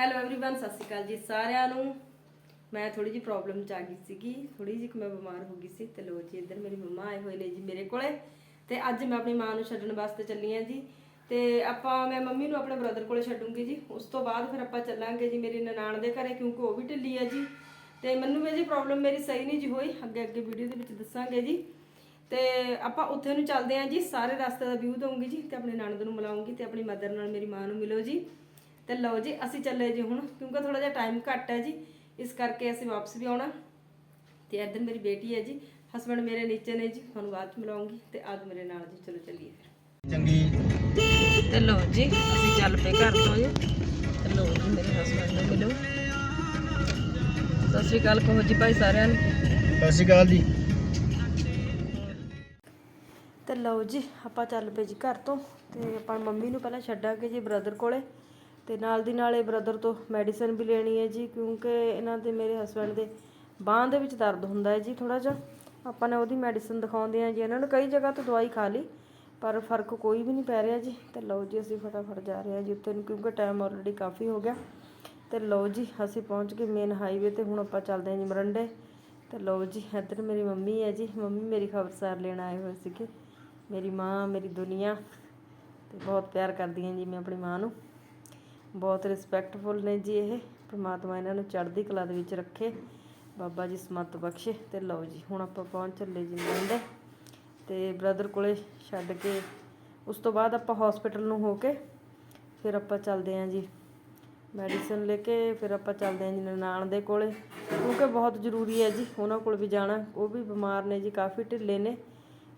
Hello everyone ਸਤਿ ਸ਼੍ਰੀ ਅਕਾਲ ਜੀ ਸਾਰਿਆਂ ਨੂੰ ਮੈਂ ਥੋੜੀ ਜਿਹੀ ਪ੍ਰੋਬਲਮ ਚ ਆ ਗਈ ਸੀਗੀ ਥੋੜੀ ਜਿਹੀ ਕੁ ਮੈਂ ਬਿਮਾਰ ਹੋ ਗਈ ਸੀ ਤੇ ਲੋ ਜੀ ਇੱਧਰ ਮੇਰੀ ਮੰਮਾ ਆਏ ਹੋਏ ਨੇ ਜੀ ਮੇਰੇ ਕੋਲੇ ਤੇ ਅੱਜ ਮੈਂ ਆਪਣੀ ਮਾਂ ਨੂੰ ਛੱਡਣ ਵਾਸਤੇ ਚੱਲੀ ਆ ਜੀ ਤੇ ਆਪਾਂ ਮੈਂ ਮੰਮੀ ਨੂੰ ਆਪਣੇ ਬ੍ਰਦਰ ਕੋਲੇ ਛੱਡੂੰਗੀ ਜੀ ਉਸ ਤੋਂ ਬਾਅਦ ਫਿਰ ਆਪਾਂ ਚੱਲਾਂਗੇ ਜੀ ਮੇਰੀ ਨਨਾਣ ਦੇ ਘਰੇ ਕਿਉਂਕਿ ਉਹ ਵੀ ਢਿੱਲੀ ਆ ਜੀ ਤੇ ਮੈਨੂੰ ਵੀ ਜੀ ਪ੍ਰੋਬਲਮ ਮੇਰੀ ਸਹੀ ਨਹੀਂ ਜੀ ਹੋਈ ਅੱਗੇ ਅੱਗੇ ਵੀਡੀਓ ਦੇ ਵਿੱਚ ਦੱਸਾਂਗੇ ਜੀ ਤੇ ਆਪਾਂ ਉੱਥੇ ਨੂੰ ਚੱਲਦੇ ਆਂ ਜੀ ਸਾਰੇ ਰਸਤੇ ਦਾ ਵਿਊ ਦਊਂਗੀ ਜੀ ਤੇ ਆਪਣੇ ਨਣਦ ਨੂੰ ਮਿਲਾਉਂਗੀ ਤੇ ਆਪਣੀ ਮਦਰ ਨਾਲ ਮੇਰੀ ਮਾਂ ਨੂੰ ਮਿਲੋ ਜੀ ਤੇ ਲਓ ਜੀ ਅਸੀਂ ਚੱਲੇ ਜੀ ਹੁਣ ਕਿਉਂਕਿ ਥੋੜਾ ਜਿਹਾ ਟਾਈਮ ਘੱਟ ਹੈ ਜੀ ਇਸ ਕਰਕੇ ਅਸੀਂ ਵਾਪਸ ਵੀ ਆਉਣਾ। ਤੇ ਇੱਧਰ ਮੇਰੀ ਬੇਟੀ ਹੈ ਜੀ ਹਸਬੰਡ ਮੇਰੇ ਨੀਚੇ ਨੇ ਜੀ ਤੁਹਾਨੂੰ ਬਾਅਦ ਚ ਮਿਲਾਉਂਗੀ ਤੇ ਆਜ ਮੇਰੇ ਨਾਲ ਜੀ ਚਲੋ ਚੱਲੀਏ ਫਿਰ। ਚੰਗੀ। ਤੇ ਲਓ ਜੀ ਅਸੀਂ ਚੱਲ ਪਏ ਘਰ ਤੋਂ ਜੀ। ਤੇ ਲਓ ਜੀ ਮੇਰੇ ਹਸਬੰਡ ਨੂੰ ਮਿਲੋ। ਸਤਿ ਸ਼੍ਰੀ ਅਕਾਲ ਕਹੋ ਜੀ ਭਾਈ ਸਾਰਿਆਂ ਨੂੰ। ਸਤਿ ਸ਼੍ਰੀ ਅਕਾਲ ਜੀ। ਤੇ ਲਓ ਜੀ ਆਪਾਂ ਚੱਲ ਪਏ ਜੀ ਘਰ ਤੋਂ। ਤੇ ਆਪਾਂ ਮੰਮੀ ਨੂੰ ਪਹਿਲਾਂ ਛੱਡਾਂਗੇ ਜੀ ਬ੍ਰਦਰ ਕੋਲੇ। ਤੇ ਨਾਲ ਦੀ ਨਾਲ ਇਹ ਬ੍ਰਦਰ ਤੋਂ ਮੈਡੀਸਨ ਵੀ ਲੈਣੀ ਹੈ ਜੀ, ਕਿਉਂਕਿ ਇਹਨਾਂ ਦੇ ਮੇਰੇ ਹਸਬੰਡ ਦੇ ਬਾਹਾਂ ਦੇ ਵਿੱਚ ਦਰਦ ਹੁੰਦਾ ਹੈ ਜੀ ਥੋੜਾ ਜਿਹਾ। ਆਪਾਂ ਨੇ ਉਹਦੀ ਮੈਡੀਸਨ ਦਿਖਾਉਂਦੇ ਆ ਜੀ। ਇਹਨਾਂ ਨੂੰ ਕਈ ਜਗ੍ਹਾ ਤੋਂ ਦਵਾਈ ਖਾ ਲਈ, ਪਰ ਫ਼ਰਕ ਕੋਈ ਵੀ ਨਹੀਂ ਪੈ ਰਿਹਾ ਜੀ। ਤੇ ਲਓ ਜੀ, ਅਸੀਂ ਫਟਾਫਟ ਜਾ ਰਹੇ ਹਾਂ ਜੀ ਉੱਥੇ ਨੂੰ, ਕਿਉਂਕਿ ਟਾਈਮ ਆਲਰੇਡੀ ਕਾਫੀ ਹੋ ਗਿਆ। ਤੇ ਲਓ ਜੀ, ਅਸੀਂ ਪਹੁੰਚ ਗਏ ਮੇਨ ਹਾਈਵੇ ਤੇ। ਹੁਣ ਆਪਾਂ ਚੱਲਦੇ ਹਾਂ ਜੀ ਮਰੰਡੇ। ਤੇ ਲਓ ਜੀ, ਇੱਧਰ ਮੇਰੀ ਮੰਮੀ ਹੈ ਜੀ। ਮੰਮੀ ਮੇਰੀ ਖਬਰਸਾਰ ਲੈਣ ਆਏ ਹੋਏ ਸੀਗੇ। ਮੇਰੀ ਮਾਂ, ਮੇਰੀ ਦੁਨੀਆ। ਤੇ ਬਹੁਤ ਪਿਆਰ ਕਰਦੀ ਹਾਂ ਜੀ ਮੈਂ ਆਪਣੀ ਮਾਂ ਨੂੰ। ਬਹੁਤ ਰਿਸਪੈਕਟਫੁਲ ਨੇ ਜੀ ਇਹ। ਪ੍ਰਮਾਤਮਾ ਇਹਨਾਂ ਨੂੰ ਚੜ੍ਹਦੀ ਕਲਾ ਦੇ ਵਿੱਚ ਰੱਖੇ। ਬਾਬਾ ਜੀ ਸਮਤ ਬਖਸ਼ੇ ਤੇ ਲਓ ਜੀ, ਹੁਣ ਆਪਾਂ ਪਹੁੰਚ ਚੱਲੇ ਜੀ ਮੰਡੇ ਤੇ ਬ੍ਰਦਰ ਕੋਲੇ ਛੱਡ ਕੇ ਉਸ ਤੋਂ ਬਾਅਦ ਆਪਾਂ ਹਸਪੀਟਲ ਨੂੰ ਹੋ ਕੇ ਫਿਰ ਆਪਾਂ ਚੱਲਦੇ ਹਾਂ ਜੀ। ਮੈਡੀਸਨ ਲੈ ਕੇ ਫਿਰ ਆਪਾਂ ਚੱਲਦੇ ਹਾਂ ਜੀ ਨਨਾਣ ਦੇ ਕੋਲੇ। ਕਿਉਂਕਿ ਬਹੁਤ ਜ਼ਰੂਰੀ ਹੈ ਜੀ, ਉਹਨਾਂ ਕੋਲ ਵੀ ਜਾਣਾ। ਉਹ ਵੀ ਬਿਮਾਰ ਨੇ ਜੀ, ਕਾਫੀ ਢਿੱਲੇ ਨੇ।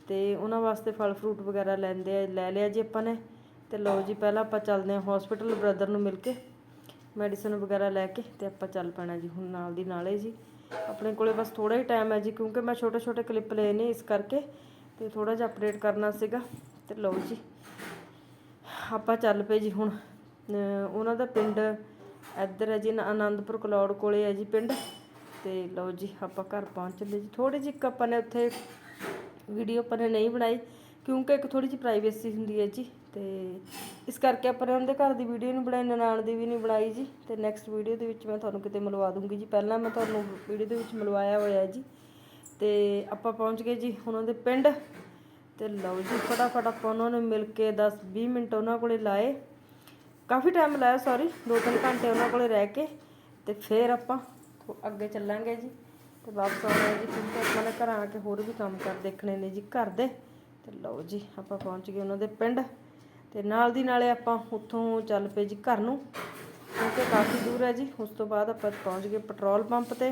ਤੇ ਉਹਨਾਂ ਵਾਸਤੇ ਫਲ ਫਰੂਟ ਵਗੈਰਾ ਲੈਂਦੇ ਆ, ਲੈ ਲਿਆ ਜੀ ਆਪਾਂ ਨੇ। ਤੇ ਲਓ ਜੀ, ਪਹਿਲਾਂ ਆਪਾਂ ਚੱਲਦੇ ਹਾਂ ਹਸਪੀਟਲ ਬ੍ਰਦਰ ਨੂੰ ਮਿਲ ਕੇ ਮੈਡੀਸਨ ਵਗੈਰਾ ਲੈ ਕੇ ਤੇ ਆਪਾਂ ਚੱਲ ਪੈਣਾ ਜੀ, ਹੁਣ ਨਾਲ ਦੀ ਨਾਲੇ ਜੀ। ਆਪਣੇ ਕੋਲੇ ਬਸ ਥੋੜਾ ਹੀ ਟਾਈਮ ਹੈ ਜੀ, ਕਿਉਂਕਿ ਮੈਂ ਛੋਟੇ ਛੋਟੇ ਕਲਿੱਪ ਲਏ ਨੇ ਇਸ ਕਰਕੇ ਤੇ ਥੋੜਾ ਜਿਹਾ ਅਪਡੇਟ ਕਰਨਾ ਸੀਗਾ ਤੇ ਲਓ ਜੀ। ਆਪਾਂ ਚੱਲ ਪਏ ਜੀ ਹੁਣ ਉਹਨਾਂ ਦਾ ਪਿੰਡ ਇੱਧਰ ਹੈ ਜੀ, ਨ- ਆਨੰਦਪੁਰ ਕਲੌੜ ਕੋਲੇ ਹੈ ਜੀ ਪਿੰਡ। ਤੇ ਲਓ ਜੀ, ਆਪਾਂ ਘਰ ਪਹੁੰਚ ਚੱਲੇ ਜੀ। ਥੋੜੀ ਜਿਹੀ ਇੱਕ ਆਪਾਂ ਨੇ ਉੱਥੇ ਵੀਡੀਓ ਆਪਾਂ ਨੇ ਨਹੀਂ ਬਣਾਈ। ਕਿਉਂਕਿ ਇੱਕ ਥੋੜੀ ਜਿਹੀ ਪ੍ਰਾਈਵੇਸੀ ਹੁੰਦੀ ਹੈ ਜੀ, ਤੇ ਇਸ ਕਰਕੇ ਆਪਾਂ ਨੇ ਉਹਨਾਂ ਦੇ ਘਰ ਦੀ ਵੀਡੀਓ ਨਹੀਂ ਬਣਾਈ, ਨਨਾਣ ਦੀ ਵੀ ਨਹੀਂ ਬਣਾਈ ਜੀ, ਤੇ ਨੈਕਸਟ ਵੀਡੀਓ ਦੇ ਵਿੱਚ ਮੈਂ ਤੁਹਾਨੂੰ ਕਿਤੇ ਮਿਲਵਾ ਦੂੰਗੀ ਜੀ। ਪਹਿਲਾਂ ਮੈਂ ਤੁਹਾਨੂੰ ਵੀਡੀਓ ਦੇ ਵਿੱਚ ਮਿਲਵਾਇਆ ਹੋਇਆ ਜੀ, ਤੇ ਆਪਾਂ ਪਹੁੰਚ ਗਏ ਜੀ ਉਹਨਾਂ ਦੇ ਪਿੰਡ। ਤੇ ਲਓ ਜੀ, ਫਟਾਫਟ ਆਪਾਂ ਉਹਨਾਂ ਨੂੰ ਮਿਲ ਕੇ 10 20 ਮਿੰਟ ਉਹਨਾਂ ਕੋਲੇ ਲਾਏ। ਕਾਫੀ ਟਾਈਮ ਲਾਇਆ ਸੌਰੀ 2-3 ਘੰਟੇ ਉਹਨਾਂ ਕੋਲੇ ਰਹਿ ਕੇ, ਤੇ ਫਿਰ ਆਪਾਂ ਅੱਗੇ ਚੱਲਾਂਗੇ ਜੀ। ਤੇ ਵਾਪਸ ਆਉਣਾ ਹੈ ਜੀ, ਕਿਉਂਕਿ ਆਪਾਂ ਨੇ ਘਰਾਂ ਆ ਕੇ ਹੋਰ ਵੀ ਕੰਮ ਕਰ ਦੇਖਣੇ ਨੇ ਜੀ, ਘਰ ਦੇ। ਤੇ ਲਓ ਜੀ, ਆਪਾਂ ਪਹੁੰਚ ਗਏ ਉਹਨਾਂ ਦੇ ਪਿੰਡ। ਤੇ ਨਾਲ ਦੀ ਨਾਲੇ ਆਪਾਂ ਉੱਥੋਂ ਚੱਲ ਪਏ ਜੀ ਘਰ ਨੂੰ, ਕਿਉਂਕਿ ਕਾਫੀ ਦੂਰ ਹੈ ਜੀ। ਉਸ ਤੋਂ ਬਾਅਦ ਆਪਾਂ ਪਹੁੰਚ ਗਏ ਪੈਟਰੋਲ ਪੰਪ ਤੇ।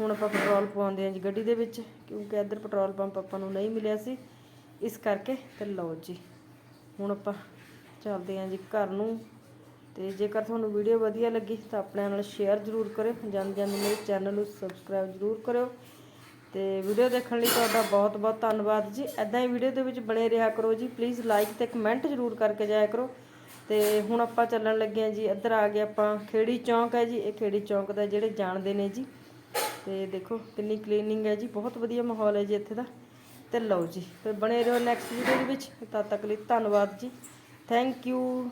ਹੁਣ ਆਪਾਂ ਪੈਟਰੋਲ ਪਵਾਉਂਦੇ ਹਾਂ ਜੀ ਗੱਡੀ ਦੇ ਵਿੱਚ, ਕਿਉਂਕਿ ਇੱਧਰ ਪੈਟਰੋਲ ਪੰਪ ਆਪਾਂ ਨੂੰ ਨਹੀਂ ਮਿਲਿਆ ਸੀ। ਇਸ ਕਰਕੇ ਤੇ ਲਓ ਜੀ, ਹੁਣ ਆਪਾਂ ਚੱਲਦੇ ਹਾਂ ਜੀ ਘਰ ਨੂੰ। ਤੇ ਜੇਕਰ ਤੁਹਾਨੂੰ ਵੀਡੀਓ ਵਧੀਆ ਲੱਗੀ ਤਾਂ ਆਪਣੇ ਨਾਲ ਸ਼ੇਅਰ ਜ਼ਰੂਰ ਕਰਿਓ। ਜਾਂਦੇ ਜਾਂਦੇ ਮੇਰੇ ਚੈਨਲ ਨੂੰ ਸਬਸਕ੍ਰਾਈਬ ਜ਼ਰੂਰ ਕਰਿਓ। ਤੇ ਵੀਡੀਓ ਦੇਖਣ ਲਈ ਤੁਹਾਡਾ ਬਹੁਤ ਬਹੁਤ ਧੰਨਵਾਦ ਜੀ। ਐਦਾਂ ਹੀ ਵੀਡੀਓ ਦੇ ਵਿੱਚ ਬਣੇ ਰਿਹਾ ਕਰੋ ਜੀ। ਪਲੀਜ਼ ਲਾਈਕ ਤੇ ਕਮੈਂਟ ਜ਼ਰੂਰ ਕਰਕੇ ਜਾਇਆ ਕਰੋ। ਤੇ ਹੁਣ ਆਪਾਂ ਚੱਲਣ ਲੱਗੇ ਹਾਂ ਜੀ। ਇੱਧਰ ਆ ਗਏ ਆਪਾਂ। ਖੇੜੀ ਚੌਂਕ ਹੈ ਜੀ। ਇਹ ਖੇੜੀ ਚੌਂਕ ਦਾ ਜਿਹੜੇ ਜਾਣਦੇ ਨੇ ਜੀ। ਤੇ ਦੇਖੋ ਕਿੰਨੀ ਕਲੀਨਿੰਗ ਹੈ ਜੀ। ਬਹੁਤ ਵਧੀਆ ਮਾਹੌਲ ਹੈ ਜੀ ਇੱਥੇ ਦਾ। ਤੇ ਲਓ ਜੀ। ਫਿਰ ਬਣੇ ਰਹੋ ਨੈਕਸਟ ਵੀਡੀਓ ਦੇ ਵਿੱਚ। ਤਦ ਤੱਕ ਲਈ ਧੰਨਵਾਦ ਜੀ। Thank you